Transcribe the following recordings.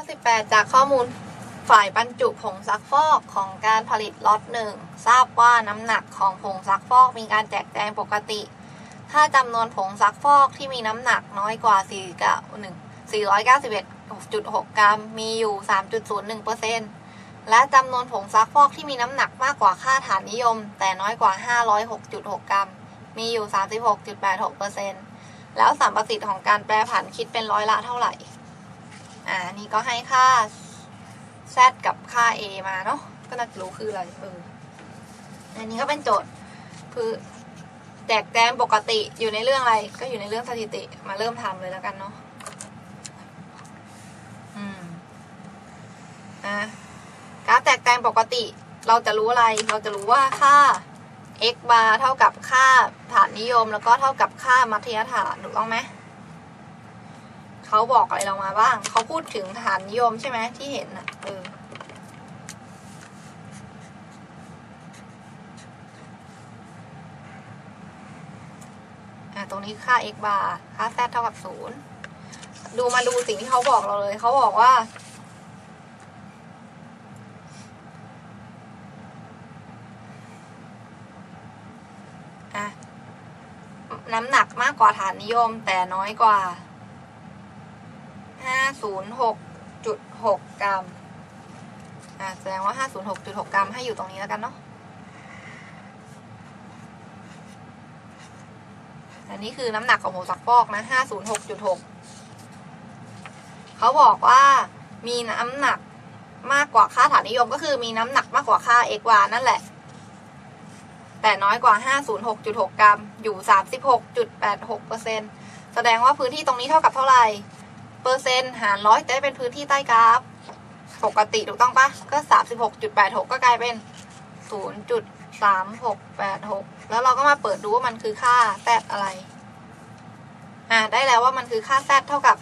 ข้อ 18 จากข้อมูลฝ่ายบรรจุผงซักฟอกของการผลิตล็อตหนึ่งทราบว่าน้ำหนักของผงซักฟอกมีการแจกแจงปกติ ถ้าจำนวนผงซักฟอกที่มีน้ำหนักน้อยกว่า4 491.6 กรัมมีอยู่ 3.01%และจำนวนผงซักฟอกที่มีน้ำหนักมากกว่าค่าฐานนิยม แต่น้อยกว่า 506.6 กรัม มีอยู่ 36.86%แล้วสัมประสิทธิ์ของการแปรผันคิดเป็นร้อยละเท่าไหร่ อ่านี่ก็ให้ค่า z กับค่า a มาเนาะก็น่าจะรู้คืออะไรเอออันนี้ก็เป็นโจทย์คือแจกแจงปกติอยู่ในเรื่องอะไร ก็อยู่ในเรื่องสถิติมาเริ่มทำเลยแล้วกันเนาะอืมอะกราฟแจกแจงปกติเราจะรู้อะไร เราจะรู้ว่าค่า x bar เท่ากับค่าฐานนิยม แล้วก็เท่ากับค่ามัธยฐานถูกต้องไหม เขาบอกอะไรเรามาบ้าง เขาพูดถึงฐานนิยมใช่ไหมที่เห็นอะเอออะตรงนี้ค่า x bar ค่า z เท่ากับศูนย์ดูมาดูสิ่งที่เขาบอกเราเลย เขาบอกว่าอะน้ำหนักมากกว่าฐานนิยมแต่น้อยกว่า ห้าศูนย์หกจุดหกกรัม อะแสดงว่าห้าศูนย์หกจุดหกกรัมให้อยู่ตรงนี้แล้วกันเนาะ อันนี้คือน้ำหนักของหมูสักฟอกนะห้าศูนย์หกจุดหก เขาบอกว่ามีน้ำหนักมากกว่าค่าฐานนิยมก็คือมีน้ำหนักมากกว่าค่า x วานั่นแหละ แต่น้อยกว่า 506.6 กรัม อยู่ 36.86เปอร์เซ็นแสดงว่าพื้นที่ตรงนี้เท่ากับเท่าไหร่ เปอร์เซ็นต์หารร้อยจะได้เป็นพื้นที่ใต้กราฟ ปกติถูกต้องปะก็36.86ก็กลายเป็น0.3686แปดหกแล้วเราก็มาเปิดดูว่ามันคือค่าแซดอะไร อ่าได้แล้วว่ามันคือค่าแซดเท่ากับ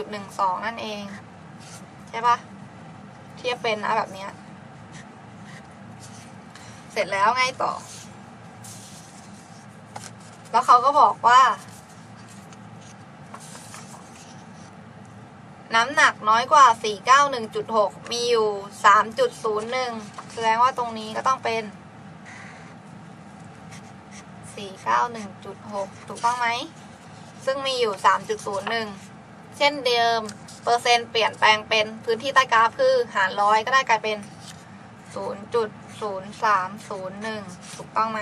1.12นั่นเอง ใช่ปะเทียบเป็นนะแบบเนี้ยเสร็จแล้วไงต่อ แล้วเขาก็บอกว่า น้ำหนักน้อยกว่า 491.6 มีอยู่ 3.01 แสดงว่าตรงนี้ก็ต้องเป็น 491.6 ถูกต้องไหม ซึ่งมีอยู่ 3.01 เช่นเดิม เปอร์เซ็นต์เปลี่ยนแปลงเป็นพื้นที่ใต้กราฟคือ หารร้อยก็ได้กลายเป็น 0.0301 ถูกต้องไหม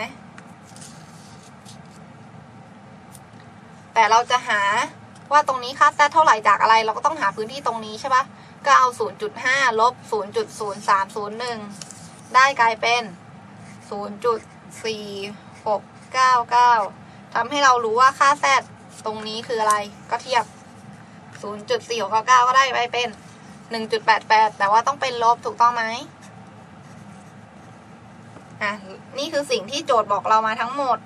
แต่เราจะหา ว่าตรงนี้ค่าแซดเท่าไหร่จากอะไร เราก็ต้องหาพื้นที่ตรงนี้ใช่ปะก็เอา 0.5 ลบ 0.0301 ได้กลายเป็น 0.4699 ทำให้เรารู้ว่าค่าแซดตรงนี้คืออะไรก็เทียบ 0.4699 ก็ได้ไปเป็น 1.88 แต่ว่าต้องเป็นลบถูกต้องไหมอะนี่คือสิ่งที่โจทย์บอกเรามาทั้งหมด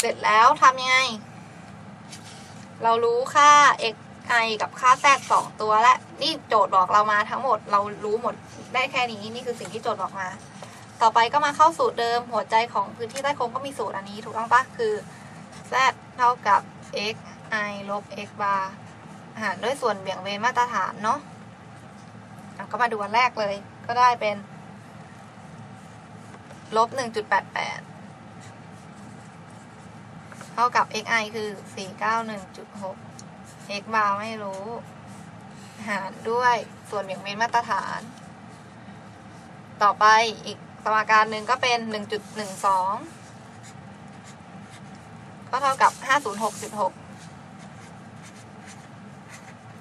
เสร็จแล้วทำยังไง เรารู้ค่า x i กับค่า z สองตัวและ นี่โจทย์บอกเรามาทั้งหมด เรารู้หมดได้แค่นี้ นี่คือสิ่งที่โจทย์บอกมา ต่อไปก็มาเข้าสูตรเดิม หัวใจของพื้นที่ใต้โค้งก็มีสูตรอันนี้ถูกต้องปะคือ z เท่ากับ x i ลบ x bar หารด้วยส่วนเบี่ยงเบนมาตรฐานเนาะอะก็มาดูอันแรกเลย ก็ได้เป็น ลบ1.88 เท่ากับ xi คือ 491.6 x bar ไม่รู้ หารด้วยส่วนเบี่ยงเบนมาตรฐาน ต่อไปอีกสมการหนึ่งก็เป็น 1.12 ก็เท่ากับ 506.6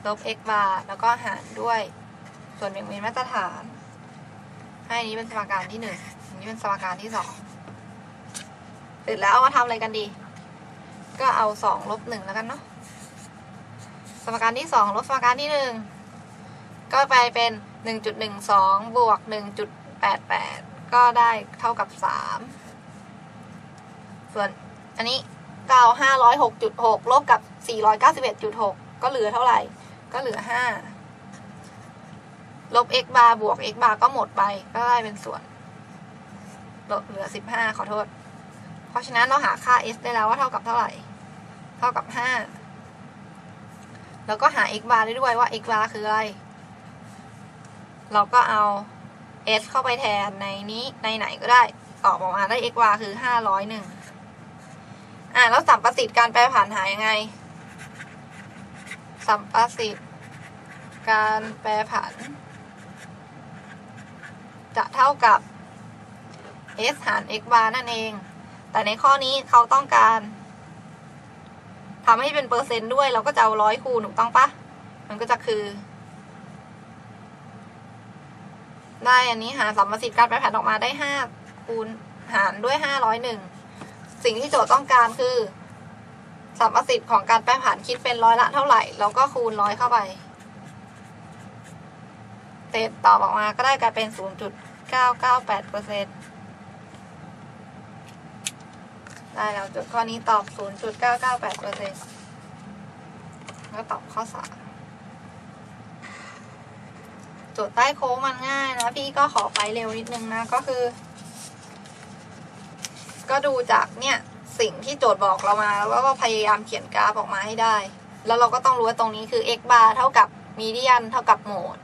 ลบ x bar แล้วก็หารด้วยส่วนเบี่ยงเบนมาตรฐาน ให้อันนี้เป็นสมการที่หนึ่งอันนี้เป็นสมการที่สองเสร็จแล้วเอามาทำอะไรกันดี ก็เอาสองลบหนึ่งแล้วกันเนาะสมการที่สองลบสมการที่หนึ่งก็ไปเป็นหนึ่งจุดหนึ่งสองบวกหนึ่งจุดแปดแปดก็ได้เท่ากับสามส่วนอันนี้เก้าห้าร้อยหกจุดหกลบกับสี่ร้อยเก้าสิบเอ็ดจุดหกก็เหลือเท่าไหร่ ก็เหลือห้าลบ x bar บวก x bar ก็หมดไป ก็ได้เป็นส่วนลบเหลือสิบห้าขอโทษ ราะฉะนั้นเราหาค่า s ได้แล้วว่าเท่ากับเท่าไหร่ เท่ากับห้าแล้วก็หา x bar ได้ด้วยว่า x bar คืออะไร เราก็เอา s เข้าไปแทนในนี้ในไหนก็ได้ ตอบออกมาได้ x bar คือห้าร้อยหนึ่งอ่าแล้วสัมประสิทธิ์การแปรผันหายังไง สัมประสิทธิ์การแปรผัน จะเท่ากับ s หาร x bar นั่นเอง แต่ในข้อนี้เขาต้องการทำให้เป็นเปอร์เซนต์ด้วย เราก็จะเอาร้อยคูณถูกต้องปะมันก็จะคือ ได้อันนี้หาสัมประสิทธิ์การแปรผันออกมาได้ห้าคูณหารด้วยห้าร้อยหนึ่งสิ่งที่โจทย์ต้องการคือสัมประสิทธิ์ของการแปรผันคิดเป็นร้อยละเท่าไหร่แล้วก็คูณร้อยเข้าไปเศษตอบออกมาก็ได้กลายเป็นศูนย์จุดเก้าเก้าแปดเปอร์เซ็นต์ ได้แล้วจุดข้อนี้ตอบ 0.998เปอร์เซ็นต์ก็ตอบข้อสามจทย์ใต้โค้งมันง่ายนะพี่ก็ขอไปเร็วนิดนึงนะก็คือ ก็ดูจากเนี่ยสิ่งที่โจทย์บอกเรามา แล้วก็พยายามเขียนกราฟออกมาให้ได้ แล้วเราก็ต้องรู้ว่าตรงนี้คือ x bar เท่ากับ median เท่ากับโหมด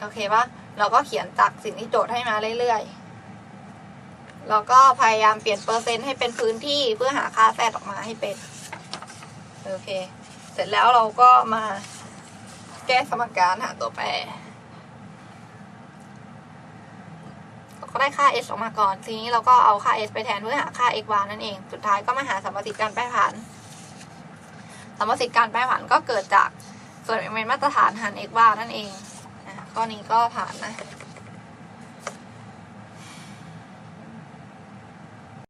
โอเคปะเราก็เขียนจากสิ่งที่โจทย์ให้มาเรื่อยๆ แล้วก็พยายามเปลี่ยนเปอร์เซ็นต์ให้เป็นพื้นที่เพื่อหาค่าแซดออกมาให้เป็น โอเค เสร็จแล้วเราก็มาแก้สมการหาตัวแปรเราก็ได้ค่า s ออกมาก่อน ทีนี้เราก็เอาค่า s ไปแทนเพื่อหาค่า x bar นั่นเอง สุดท้ายก็มาหาสมประสิทธิ์การแปรผัน สมประสิทธิ์การแปรผันก็เกิดจากส่วนเป็นมาตรฐานหาร x bar นั่นเองอะข้อนี้ก็ผ่านนะ